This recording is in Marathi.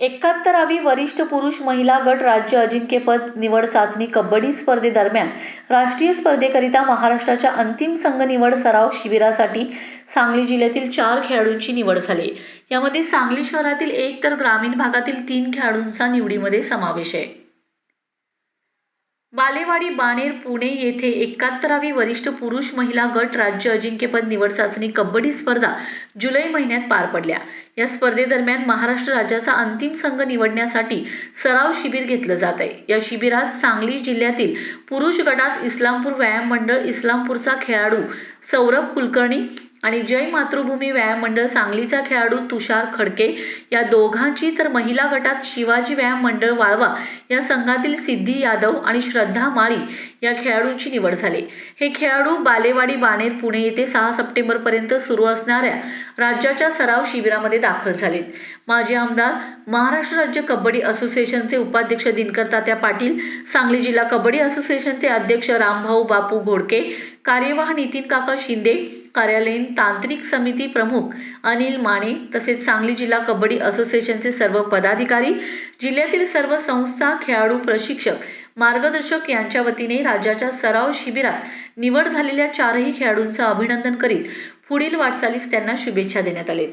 एकाहत्तरावी वरिष्ठ पुरुष महिला गट राज्य अजिंक्यपद निवड चाचणी कबड्डी स्पर्धेदरम्यान राष्ट्रीय स्पर्धेकरिता महाराष्ट्राच्या अंतिम संघ निवड सराव शिबिरासाठी सांगली जिल्ह्यातील चार खेळाडूंची निवड झाली. यामध्ये सांगली शहरातील एक तर ग्रामीण भागातील तीन खेळाडूंचा निवडीमध्ये समावेश आहे. बालेवाडी बाणेर पुणे येथे एकाहत्तरावी वरिष्ठ पुरुष महिला गट राज्य अजिंक्यपद निवड चाचणी कबड्डी स्पर्धा जुलै महिन्यात पार पडल्या. या स्पर्धेदरम्यान महाराष्ट्र राज्याचा अंतिम संघ निवडण्यासाठी सराव शिबिर घेतलं जात आहे या शिबिरात सांगली जिल्ह्यातील पुरुष गटात इस्लामपूर व्यायाम मंडळ इस्लामपूरचा खेळाडू सौरभ कुलकर्णी आणि जय मातृभूमी व्यायाम मंडळ सांगलीचा खेळाडू तुषार खडके या दोघांची तर महिला गटात शिवाजी व्यायाम मंडळ वाळवा या संघातील सिद्धी यादव आणि श्रद्धा माळी या खेळाडूंची निवड झाली. हे खेळाडू बालेवाडी बाणेर पुणे येथे सहा सप्टेंबरपर्यंत सुरू असणाऱ्या राज्याच्या सराव शिबिरामध्ये दाखल झालेत माजी आमदार महाराष्ट्र राज्य कबड्डी असोसिएशनचे उपाध्यक्ष दिनकर तात्या पाटील सांगली जिल्हा कबड्डी असोसिएशनचे अध्यक्ष रामभाऊ बापू घोडके कार्यवाह नितीन काका शिंदे कार्यालयीन तांत्रिक समिती प्रमुख अनिल माने तसेच सांगली जिल्हा कबड्डी असोसिएशनचे सर्व पदाधिकारी जिल्ह्यातील सर्व संस्था खेळाडू प्रशिक्षक मार्गदर्शक यांच्या वतीने राज्याच्या सराव शिबिरात निवड झालेल्या चारही खेळाडूंचं अभिनंदन करीत पुढील वाटचालीस त्यांना शुभेच्छा देण्यात आल्या